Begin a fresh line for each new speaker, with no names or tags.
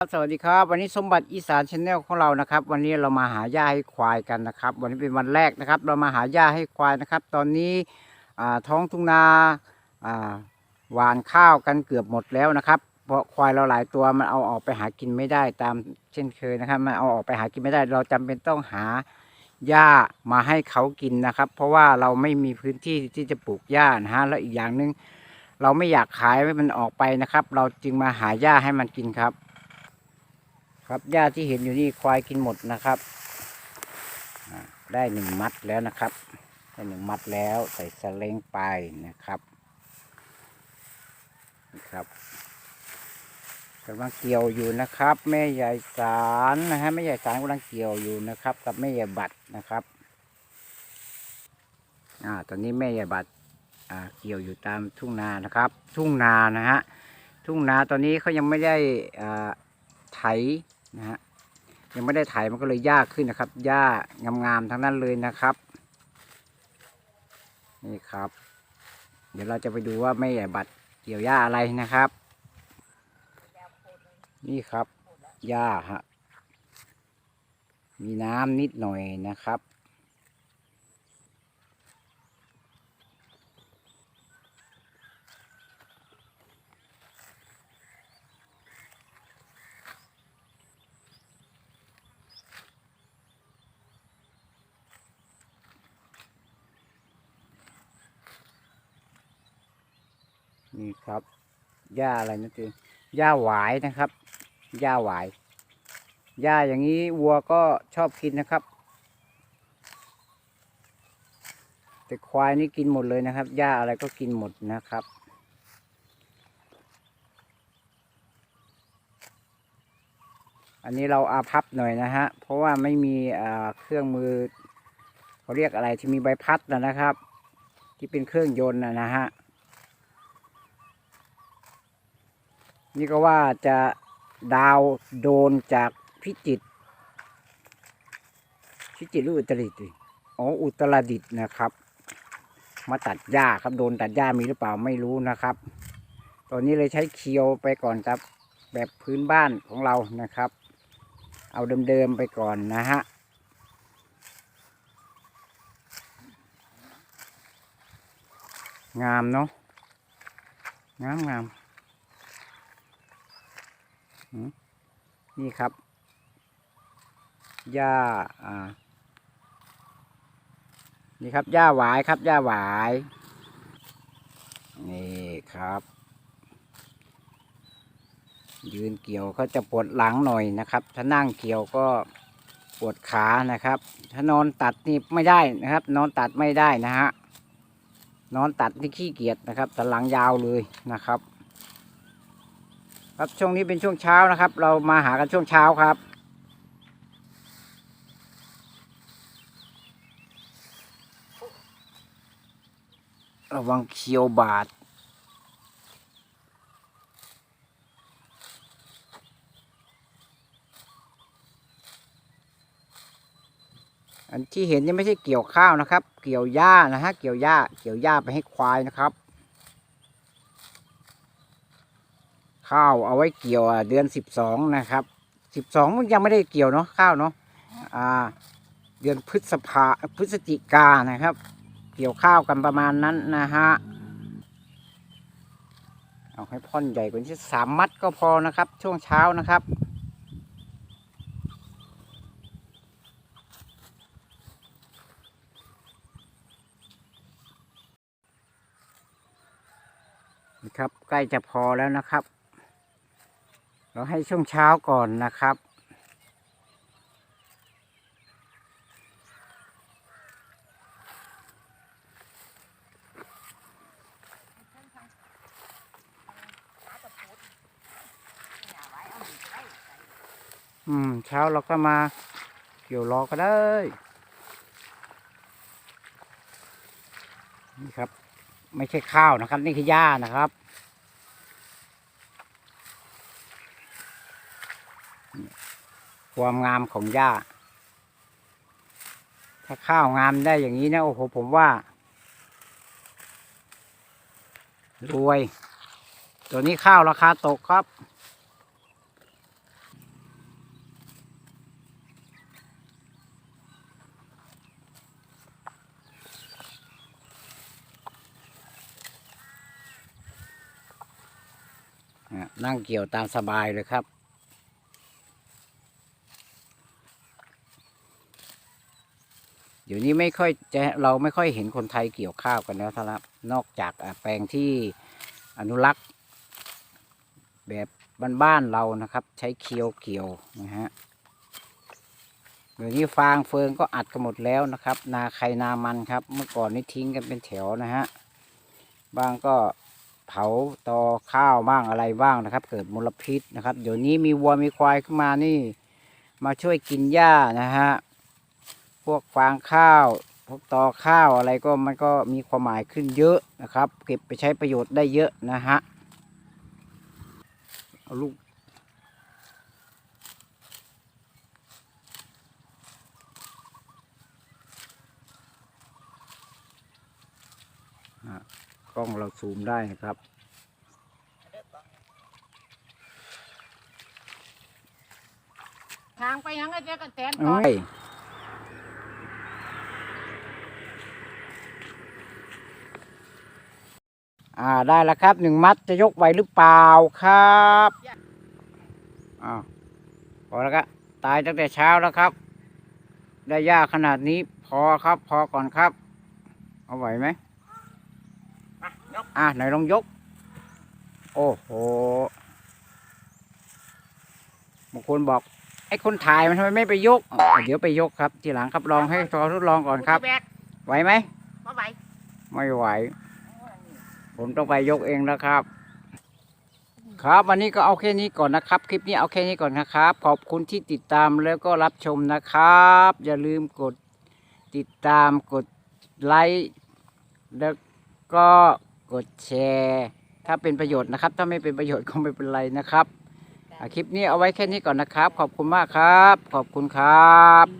สวัสดีครับ วันนี้สมบัติอีสานชาแนลของเรานะครับ วันนี้เรามาหาหญ้าให้ควายกันนะครับ วันนี้เป็นวันแรกนะครับ เรามาหาหญ้าให้ควายนะครับ ตอนนี้ท้องทุ่งนาหวานข้าวกันเกือบหมดแล้วนะครับ เพราะควายเราหลายตัวมันเอาออกไปหากินไม่ได้ตามเช่นเคยนะครับมันเอาออกไปหากินไม่ได้ เราจำเป็นต้องหาหญ้ามาให้เขากินนะครับ เพราะว่าเราไม่มีพื้นที่ที่จะปลูกหญ้านะฮะแล้วอีกอย่างหนึ่งเราไม่อยากขายให้มันออกไปนะครับ เราจึงมาหาหญ้าให้มันกินครับ ครับหญ้าที่เห็นอยู่นี่ควายกินหมดนะครับได้หนึ่งมัดแล้วนะครับได้หนึ่งมัดแล้วใส่สเล้งไปนะครับนี่ครับกำลังเกี่ยวอยู่นะครับ แม่ใหญ่สารนะฮะแม่ใหญ่สารกำลังเกี่ยวอยู่นะครับ กับแม่ใหญ่บัตรนะครับอ่าตอนนี้แม่ใหญ่บัตรอ่าเกี่ยวอยู่ตามทุ่งนานะครับ ทุ่งนานะฮะทุ่งนาตอนนี้เขายังไม่ได้อ่าไถ นะฮะยังไม่ได้ถ่ายมันก็เลยยากขึ้นนะครับหญ้างามๆทั้งนั้นเลยนะครับ นี่ครับ เดี๋ยวเราจะไปดูว่าไม่ใหญ่บัตรเกี่ยวหญ้าอะไรนะครับ นี่ครับหญ้าฮะมีน้ำนิดหน่อยนะครับ นี่ครับหญ้าอะไรนะจีหญ้าหวายนะครับหญ้าหวายหญ้าอย่างนี้วัวก็ชอบกินนะครับ แต่ควายนี่กินหมดเลยนะครับหญ้าอะไรก็กินหมดนะครับอันนี้เราอาพับหน่อยนะฮะ เพราะว่าไม่มีเครื่องมือเขาเรียกอะไรที่มีใบพัดนะครับ ที่เป็นเครื่องยนต์นะฮะ นี่ก็ว่าจะดาวโดนจากพิจิตพิจิตรหรืออุตรดิตถ์ดิอ๋ออุตรดิตถ์นะครับ มาตัดหญ้าครับโดนตัดหญ้ามีหรือเปล่าไม่รู้นะครับ ตอนนี้เลยใช้เคียวไปก่อนครับแบบพื้นบ้านของเรานะครับ เอาเดิมๆไปก่อนนะฮะงามเนาะงามงาม นี่ครับหญ้าอ่า นี่ครับหญ้าหวายครับหญ้าหวาย นี่ครับ ยืนเกี่ยวก็จะปวดหลังหน่อยนะครับ ถ้านั่งเกี่ยวก็ปวดขานะครับ ถ้านอนตัดนี่ไม่ได้นะครับ นอนตัดไม่ได้นะฮะนอนตัดนี่ขี้เกียจนะครับแต่หลังยาวเลยนะครับ ครับช่วงนี้เป็นช่วงเช้านะครับ เรามาหากันช่วงเช้าครับ ระวังเคียวบาดอันที่เห็นนี่ไม่ใช่เกี่ยวข้าวนะครับ เกี่ยวหญ้านะฮะ เกี่ยวหญ้า เกี่ยวหญ้าไปให้ควายนะครับ ข้าวเอาไว้เกี่ยวเดือนสิบสองนะครับสิบสองยังไม่ได้เกี่ยวเนาะข้าวเนาะอ่าเดือนพฤษภาพฤศจิกานะครับ เกี่ยวข้าวกันประมาณนั้นนะฮะเอาให้พ่อนใหญ่กว่านี้สามมัดก็พอนะครับ ช่วงเช้านะครับนะครับใกล้จะพอแล้วนะครับ เราให้ช่วงเช้าก่อนนะครับ อืม เช้าเราก็มาเกี่ยวรอก็ได้ นี่ครับ ไม่ใช่ข้าวนะครับ นี่คือหญ้านะครับ ความงามของหญ้า ถ้าข้าวงามได้อย่างนี้นะโอ้โหผมว่า รวย ตัวนี้ข้าวราคาตกครับ นั่งเกี่ยวตามสบายเลยครับ เดี๋ยวนี้ไม่ค่อยจะเราไม่ค่อยเห็นคนไทยเกี่ยวข้าวกันแล้วครับ นอกจากแปลงที่อนุรักษ์ แบบบ้านๆเรานะครับ ใช้เคียวเกี่ยวนะฮะเดี๋ยวนี้ฟางเฟิงก็อัดกันหมดแล้วนะครับ นาใครนามันครับ เมื่อก่อนนี่ทิ้งกันเป็นแถวนะฮะบางก็เผาตอข้าวบ้างอะไรบ้างนะครับ เกิดมลพิษนะครับ เดี๋ยวนี้มีวัวมีควายขึ้นมานี่ มาช่วยกินหญ้านะฮะ วกฟางข้าวพวกตอข้าวอะไรก็มันก็มีความหมายขึ้นเยอะนะครับ เก็บไปใช้ประโยชน์ได้เยอะนะฮะเอาลูกอะกล้องเราซูมได้นะครับ
ทางไปยังไงเจ๊กันแตน
เอ้ย อ่าได้แล้วครับหนึ่งมัดจะยกไหวหรือเปล่าครับอ้าวพอแล้วครับตายตั้งแต่เช้าแล้วครับ ได้ยากขนาดนี้พอครับ พอก่อนครับ เอาไหวไหมอะไหนลองยก โอ้โหบางคนบอกไอ้คนถ่ายมันทำไมไม่ไปยกอะเดี๋ยวไปยกครับ ทีหลังครับลองให้ทอทดลองก่อนครับ
แบก
ไหวไหม
มาไหว
ไม่ไหว ผมต้องไปยกเองนะครับ ครับวันนี้ก็เอาแค่นี้ก่อนนะครับ คลิปนี้เอาแค่นี้ก่อนนะครับ ขอบคุณที่ติดตามแล้วก็รับชมนะครับ อย่าลืมกดติดตามกดไลค์แล้วก็กดแชร์ ถ้าเป็นประโยชน์นะครับ ถ้าไม่เป็นประโยชน์ก็ไม่เป็นไรนะครับอะคลิปนี้เอาไว้แค่นี้ก่อนนะครับ ขอบคุณมากครับ ขอบคุณครับ